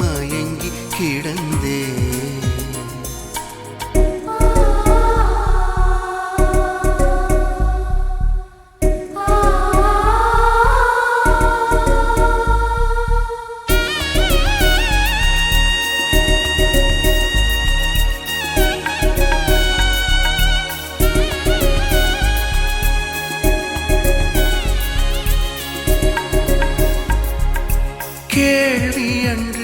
மயங்கி கிடந்தே. கேள்வி அன்று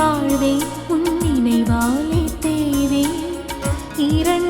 வாழ்வே உன் நினைவாலே தேவே. இரண்டு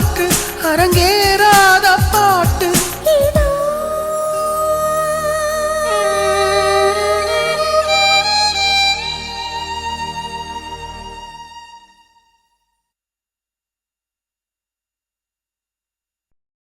பாட்டு அரங்கேறாத